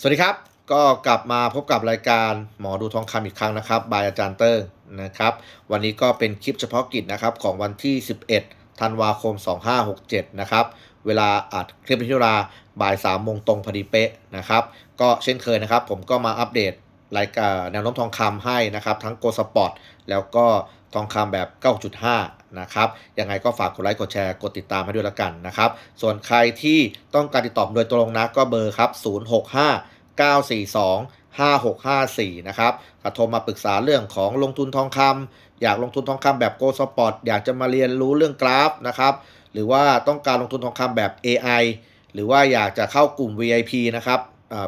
สวัสดีครับ ก็กลับมาพบกับรายการหมอดูทองคำอีกครั้งนะครับ บายอาจารย์เติ้งนะครับ วันนี้ก็เป็นคลิปเฉพาะกิจนะครับของวันที่ 11 ธันวาคม 2567 นะครับ เวลาอัดคลิปที่เวลาบ่าย3โมงตรงพอดีเป๊ะนะครับ ก็เช่นเคยนะครับ ผมก็มาอัปเดตรายการแนวโน้มทองคำให้นะครับ ทั้งโกลสปอร์ตแล้วก็ทองคำแบบ 9.5 นะครับยังไงก็ฝากกดไลค์กดแชร์กดติดตามให้ด้วยละกันนะครับส่วนใครที่ต้องการติดต่อโดยตรงนะก็เบอร์ครับ065 942 5654 นะครับถ้าโทรมาปรึกษาเรื่องของลงทุนทองคำอยากลงทุนทองคำแบบโกลสปอร์ตอยากจะมาเรียนรู้เรื่องกราฟนะครับ หรือว่าต้องการลงทุนทองคำแบบ AI หรือว่าอยากจะเข้ากลุ่ม VIP นะครับ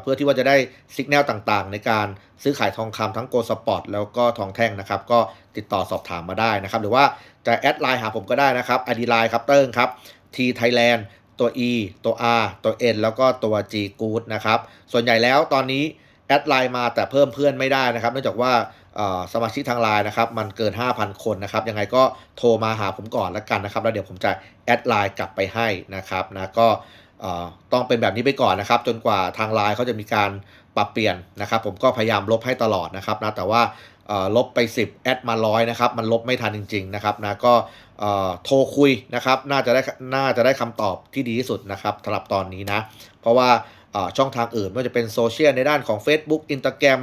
เพื่อที่ว่าจะได้สัญญาณต่างๆ ในการซื้อขายทองคำทั้งโกลสปอร์ตแล้วก็ทองแท่งนะครับ ก็ติดต่อสอบถามมาได้นะครับ หรือว่าจะแอดไลน์หาผมก็ได้นะครับอดีไลน์ครับเติ้งครับ T Thailand ตัว E ตัว R ตัว N แล้วก็ตัว G Good นะครับ ส่วนใหญ่แล้วตอนนี้แอดไลน์มาแต่เพิ่มเพื่อนไม่ได้นะครับ เนื่องจากว่าสมาชิกทางไลน์นะครับ มันเกิน 5,000 คนนะครับ ยังไงก็โทรมาหาผมก่อนแล้วกันนะครับ แล้วเดี๋ยวผมจะแอดไลน์กลับไปให้นะครับนะก็ ต้องเป็นแบบนี้ไปก่อนนะครับ จนกว่าทางไลน์เขาจะมีการปรับเปลี่ยนนะครับ ผมก็พยายามลบให้ตลอดนะครับนะแต่ว่าลบไป 10 แอดมาร้อยนะครับมันลบไม่ทันจริง ๆ นะครับนะก็โทรคุยนะครับ น่าจะได้น่าจะได้คำตอบที่ดีที่สุดนะครับสำหรับตอนนี้นะ เพราะว่าช่องทางอื่นไม่ว่าจะเป็นโซเชียลในด้านของ Facebook Instagram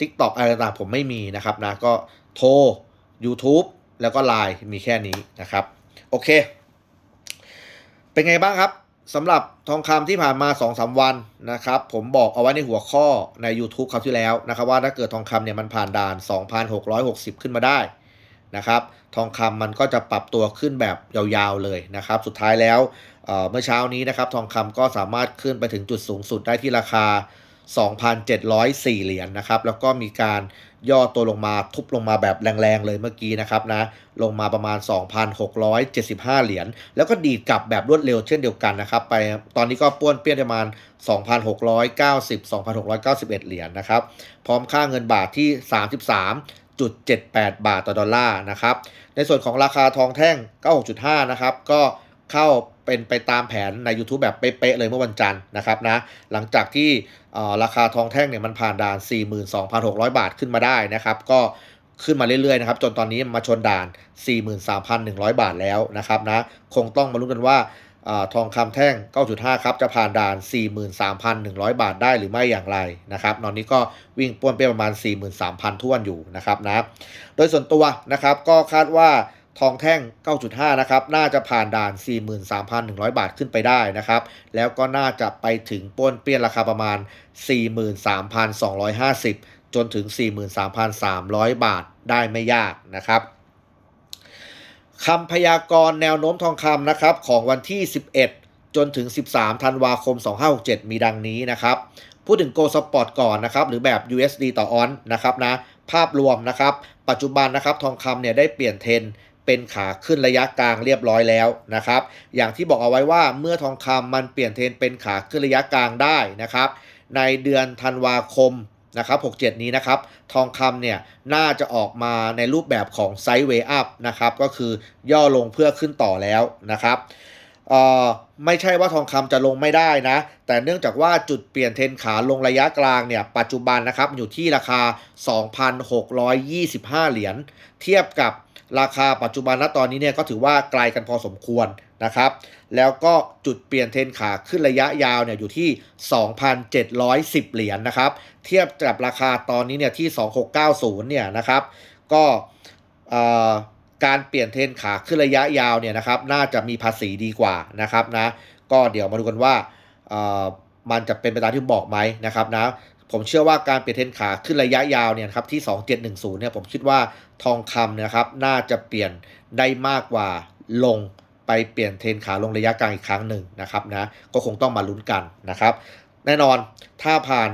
TikTok อะไรต่างๆผมไม่มีนะครับนะก็โทร YouTube แล้วก็ Line มีแค่นี้นะครับ โอเค เป็นไงบ้างครับ สำหรับทองคำที่ผ่านมา 2-3 วันนะครับ ผมบอกเอาไว้ในหัวข้อใน YouTube คราวที่แล้วนะครับ ว่าถ้าเกิดทองคำเนี่ยมันผ่านด่าน 2,660 ขึ้นมาได้นะครับ ทองคำมันก็จะปรับตัวขึ้นแบบยาวๆเลยนะครับ สุดท้ายแล้วเเมื่อเช้านี้นะครับ ทองคำก็สามารถขึ้นไปถึงจุดสูงสุดได้ที่ราคา 2,704 เหรียญนะครับ แล้วก็มีการย่อตัวลงมาทุบลงมาแบบแรงๆเลยเมื่อกี้นะครับนะ ลงมาประมาณ 2,675 เหรียญ แล้วก็ดีดกลับแบบรวดเร็วเช่นเดียวกันนะครับ ไปตอนนี้ก็ป้วนเปี้ยนประมาณ 2,690 2,691 เหรียญนะครับ พร้อมค่าเงินบาทที่ 33.78 บาทต่อดอลลาร์นะครับ ในส่วนของราคาทองแท่ง 96.5 นะครับ ก็ เข้าเป็นไปตามแผนใน YouTube แบบเป๊ะๆเลยเมื่อวันจันทร์นะครับนะหลังจากที่ราคาทองแท่งเนี่ยมันผ่านด่าน 42,600 บาทขึ้นมาได้นะครับ ก็ขึ้นมาเรื่อยๆนะครับจนตอนนี้มาชนด่าน 43,100 บาทแล้วนะครับนะคงต้องมาลุ้นกันว่าอทองคำแท่ง 9.5 ครับ จะผ่านด่าน 43,100 บาทได้หรือไม่อย่างไรนะครับตอนนี้ก็วิ่งป้วนเปี้ยประมาณ 43,000ท้วนอยู่นะครับนะโดยส่วนตัวนะครับก็คาดว่า ทองแท่ง 9.5 นะครับ น่าจะผ่านด่าน 43,100 บาทขึ้นไปได้นะครับ แล้วก็น่าจะไปถึงป้นเปี้ยนราคาประมาณ 43,250 จนถึง 43,300 บาทได้ไม่ยากนะครับคำพยากรณ์แนวโน้มทองคำนะครับของวันที่ 11 จนถึง 13 ธันวาคม 2567 มีดังนี้นะครับ พูดถึงโกลสปอร์ตก่อนนะครับ หรือแบบ USD ต่อออนนะครับนะ ภาพรวมนะครับ ปัจจุบันนะครับทองคำเนี่ยได้เปลี่ยนเทรน เป็นขาขึ้นระยะกลางเรียบร้อยแล้วนะครับ อย่างที่บอกเอาไว้ว่าเมื่อทองคำมันเปลี่ยนเทรนเป็นขาขึ้นระยะกลางได้นะครับ ในเดือนธันวาคมนะครับ67 นี้นะครับ ทองคำเนี่ยน่าจะออกมาในรูปแบบของไซด์เวย์อัพนะครับ ก็คือย่อลงเพื่อขึ้นต่อแล้วนะครับไม่ใช่ว่าทองคำจะลงไม่ได้นะ แต่เนื่องจากว่าจุดเปลี่ยนเทรนขาลงระยะกลางเนี่ยปัจจุบันนะครับอยู่ที่ราคา 2,625 เหรียญเทียบกับ ราคาปัจจุบันณตอนนี้เนี่ยก็ถือว่าไกลกันพอสมควรนะครับ แล้วก็จุดเปลี่ยนเทนขาขึ้นระยะยาวเนี่ยอยู่ที่ 2,710 เหรียญนะครับ เทียบกับราคาตอนนี้เนี่ยที่ 2690 เนี่ยนะครับ ก็การเปลี่ยนเทนขาขึ้นระยะยาวเนี่ยนะครับ น่าจะมีภาษีดีกว่านะครับนะ ก็เดี๋ยวมาดูกันว่ามันจะเป็นไปตามที่บอกไหมนะครับนะ ผมเชื่อว่าการเปลี่ยนเทรนขาขึ้นระยะยาวเนี่ยครับที่ 2710เนี่ยผมคิดว่าทองคำนะครับน่าจะเปลี่ยนได้มากกว่าลงไปเปลี่ยนเทรนขาลงระยะกลางอีกครั้งหนึ่งนะครับนะก็คงต้องมาลุ้นกันนะครับแน่นอนถ้าผ่าน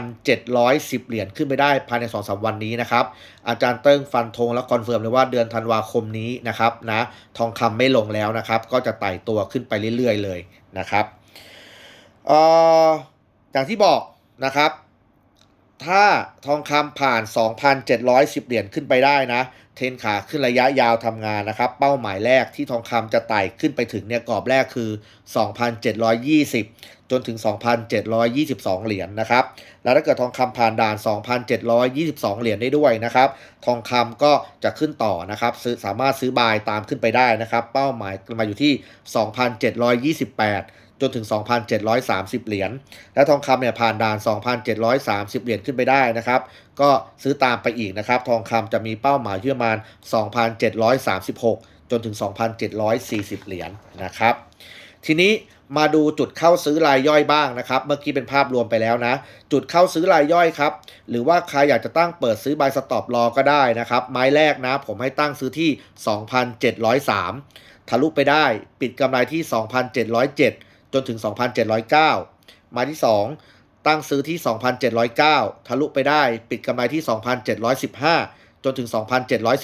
2,710 เหรียญขึ้นไปได้ภายใน 2-3 วันนี้นะครับ อาจารย์เติ้งฟันธงและคอนเฟิร์มเลยว่าเดือนธันวาคมนี้นะครับนะทองคำไม่ลงแล้วนะครับ ก็จะไต่ตัวขึ้นไปเรื่อยๆเลยนะครับอออย่างที่บอกนะครับ ถ้าทองคำผ่าน 2,710 เหรียญขึ้นไปได้นะ เทรนขาขึ้นระยะยาวทำงานนะครับ เป้าหมายแรกที่ทองคำจะไต่ขึ้นไปถึงเนี่ยกรอบแรกคือ 2,720 จนถึง 2,722 เหรียญนะครับ แล้วถ้าเกิดทองคำผ่านด่าน 2,722 เหรียญได้ด้วยนะครับ ทองคำก็จะขึ้นต่อนะครับซื้อสามารถซื้อบายตามขึ้นไปได้นะครับ เป้าหมายมาอยู่ที่ 2,728 จนถึง 2,730 เหรียญ และทองคำเนี่ยผ่านด่าน 2,730 เหรียญขึ้นไปได้นะครับ ก็ซื้อตามไปอีกนะครับ ทองคำจะมีเป้าหมายที่ประมาณ 2,736 จนถึง 2,740 เหรียญนะครับ ทีนี้มาดูจุดเข้าซื้อรายย่อยบ้างนะครับ เมื่อกี้เป็นภาพรวมไปแล้วนะ จุดเข้าซื้อรายย่อยครับ หรือว่าใครอยากจะตั้งเปิดซื้อบายสต็อปรอก็ได้นะครับ ไม้แรกนะ ผมให้ตั้งซื้อที่ 2,703 ทะลุไปได้ ปิดกำไรที่ 2,707 จนถึง 2,709 ไม้ที่ 2 ตั้งซื้อที่ 2,709 ทะลุไปได้ปิดกำไรที่ 2,715 จนถึง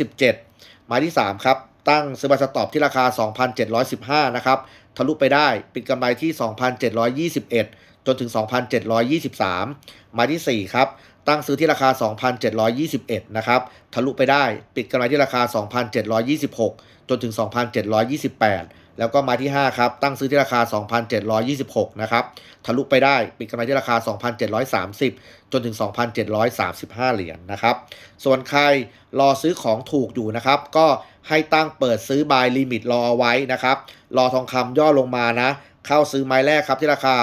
2,717 ไม้ที่ 3 ครับ ตั้งซื้อบายสต็อปที่ราคา 2,715 นะครับ ทะลุไปได้ปิดกำไรที่ 2,721 จนถึง 2,723 ไม้ที่ 4 ครับตั้งซื้อที่ราคา 2,721 นะครับ ทะลุไปได้ ปิดกำไรที่ราคา 2,726 จนถึง 2,728 แล้วก็ม้ที่ 5 ครับ ตั้งซื้อที่ราคา 2,726 นะครับ ทะลุไปได้ปิดกำไรที่ราคา 2,730 จนถึง 2,735 เหรียญนะครับ ส่วนใครรอซื้อของถูกอยู่นะครับ ก็ให้ตั้งเปิดซื้อบายลิมิตรอเอาไว้นะครับ รอทองคำย่อลงมานะ เข้าซื้อไม้แรกครับที่ราคา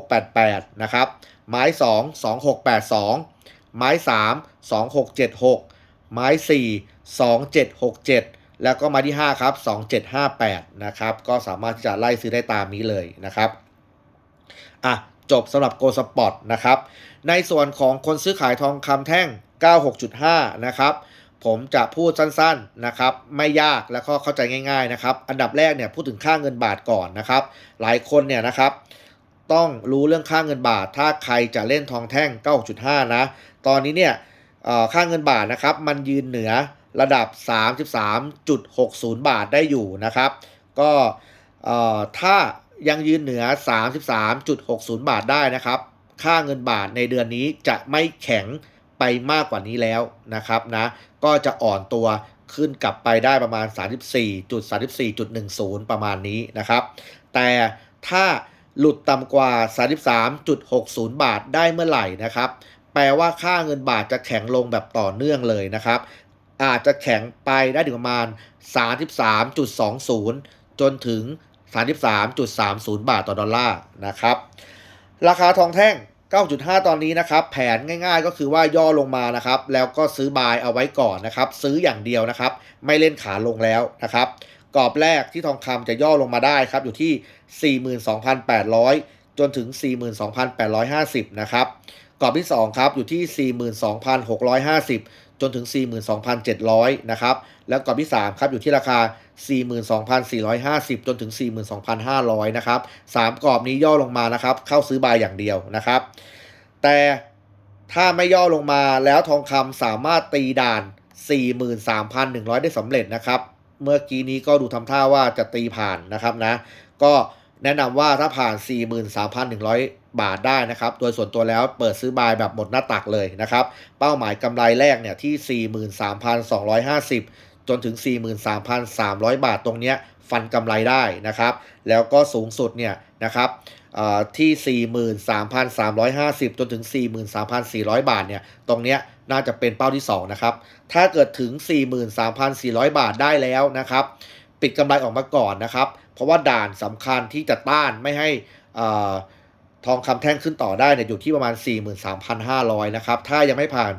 2688 นะครับ ไม้ 2 2682 ไม้ 3 2676 ไม้ 4 2767 แล้วก็ม้ที่ 5 ครับ 2758 นะครับ ก็สามารถที่จะไล่ซื้อได้ตามนี้เลยนะครับ อะ จบสำหรับโกสปอร์ตนะครับ ในส่วนของคนซื้อขายทองคำแท่ง 96.5 นะครับ ผมจะพูดสั้นๆนะครับ ไม่ยากแล้วก็เข้าใจง่าย ๆนะครับ อันดับแรกเนี่ยพูดถึงค่าเงินบาทก่อนนะครับ หลายคนเนี่ยนะครับต้องรู้เรื่องค่าเงินบาท ถ้าใครจะเล่นทองแท่ง 96.5 นะ ตอนนี้เนี่ยค่าเงินบาทนะครับ มันยืนเหนือ ระดับ 33.60 บาทได้อยู่นะครับ ก็ถ้ายังยืนเหนือ 33.60 บาทได้นะครับ ค่าเงินบาทในเดือนนี้จะไม่แข็งไปมากกว่านี้แล้วนะครับนะ ก็จะอ่อนตัวขึ้นกลับไปได้ประมาณ 34.34.10 ประมาณนี้นะครับ แต่ถ้าหลุดต่ำกว่า 33.60 บาทได้เมื่อไหร่นะครับ แปลว่าค่าเงินบาทจะแข็งลงแบบต่อเนื่องเลยนะครับ อาจจะแข็งไปได้ถึงประมาณ 33.20 จนถึง 33.30 บาทต่อดอลลาร์นะครับ ราคาทองแท่ง 9.5 ตอนนี้นะครับ แผนง่ายๆก็คือว่าย่อลงมานะครับ แล้วก็ซื้อบายเอาไว้ก่อนนะครับ ซื้ออย่างเดียวนะครับ ไม่เล่นขาลงแล้วนะครับกรอบแรกที่ทองคำจะย่อลงมาได้ครับ อยู่ที่ 42,800 จนถึง 42,850 นะครับกรอบที่ 2 ครับ อยู่ที่ 42,650 จนถึง 42,700 นะครับ แล้วกรอบที่ 3 ครับ อยู่ที่ราคา 42,450 จนถึง 42,500 นะครับ 3 กรอบนี้ย่อลงมานะครับ เข้าซื้อบายอย่างเดียวนะครับ แต่ถ้าไม่ย่อลงมาแล้วทองคำสามารถตีด่าน 43,100 ได้สำเร็จนะครับ เมื่อกี้นี้ก็ดูทำท่าว่าจะตีผ่านนะครับนะ ก็ แนะนำว่าถ้าผ่าน 43,100 บาทได้นะครับ โดยส่วนตัวแล้วเปิดซื้อบายแบบหมดหน้าตักเลยนะครับ เป้าหมายกำไรแรกเนี่ยที่ 43,250 จนถึง 43,300 บาทตรงเนี้ยฟันกำไรได้นะครับ แล้วก็สูงสุดเนี่ยนะครับที่ 43,350 จนถึง 43,400 บาทเนี่ย ตรงเนี้ยน่าจะเป็นเป้าที่ 2 นะครับ ถ้าเกิดถึง 43,400 บาทได้แล้วนะครับ ปิดกำไรออกมาก่อนนะครับ เพราะว่าด่านสำคัญที่จะต้านไม่ให้อ่อทองคำแท่งขึ้นต่อได้เนี่ยอยู่ที่ประมาณ 43,500 นะครับ ถ้ายังไม่ผ่าน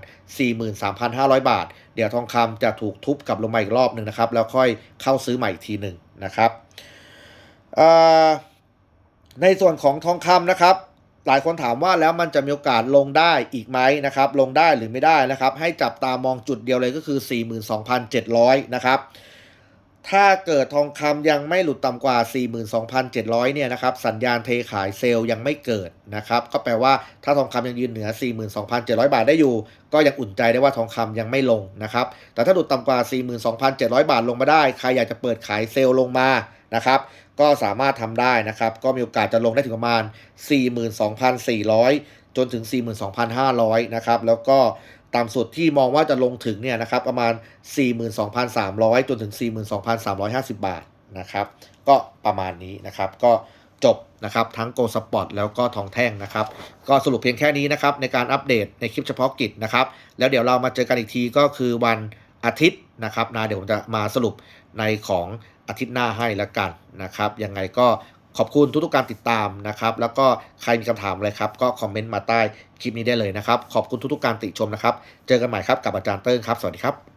43,500 บาท เดี๋ยวทองคำจะถูกทุบกลับลงมาอีกรอบหนึ่งนะครับ แล้วค่อยเข้าซื้อใหม่อีกทีหนึ่งนะครับ ในส่วนของทองคำนะครับ หลายคนถามว่าแล้วมันจะมีโอกาสลงได้อีกไหมนะครับ ลงได้หรือไม่ได้นะครับ ให้จับตามองจุดเดียวเลยก็คือ 42,700 นะครับ ถ้าเกิดทองคำยังไม่หลุดต่ำกว่า 42,700 เนี่ยนะครับ สัญญาณเทขายเซลล์ยังไม่เกิดนะครับ ก็แปลว่าถ้าทองคำยังยืนเหนือ 42,700 บาทได้อยู่ ก็ยังอุ่นใจได้ว่าทองคำยังไม่ลงนะครับ แต่ถ้าหลุดต่ำกว่า 42,700 บาทลงมาได้ ใครอยากจะเปิดขายเซลล์ลงมานะครับ ก็สามารถทำได้นะครับ ก็มีโอกาสจะลงได้ถึงประมาณ 42,400 จนถึง 42,500 นะครับ แล้วก็ ต่ำสุดที่มองว่าจะลงถึงเนี่ยนะครับประมาณ 42,300 จนถึง 42,350 บาทนะครับ ก็ประมาณนี้นะครับก็จบนะครับทั้งโกลสปอร์ตแล้วก็ทองแท่งนะครับ ก็สรุปเพียงแค่นี้นะครับในการอัปเดตในคลิปเฉพาะกิจนะครับ แล้วเดี๋ยวเรามาเจอกันอีกทีก็คือวันอาทิตย์นะครับนะเดี๋ยวผมจะมาสรุปในของอาทิตย์หน้าให้ล้วกันนะครับ ยังไงก็ ขอบคุณทุกๆการติดตามนะครับ แล้วก็ใครมีคำถามอะไรครับ ก็คอมเมนต์มาใต้คลิปนี้ได้เลยนะครับ ขอบคุณทุกๆการติชมนะครับ เจอกันใหม่ครับกับอาจารย์เติ้งครับ สวัสดีครับ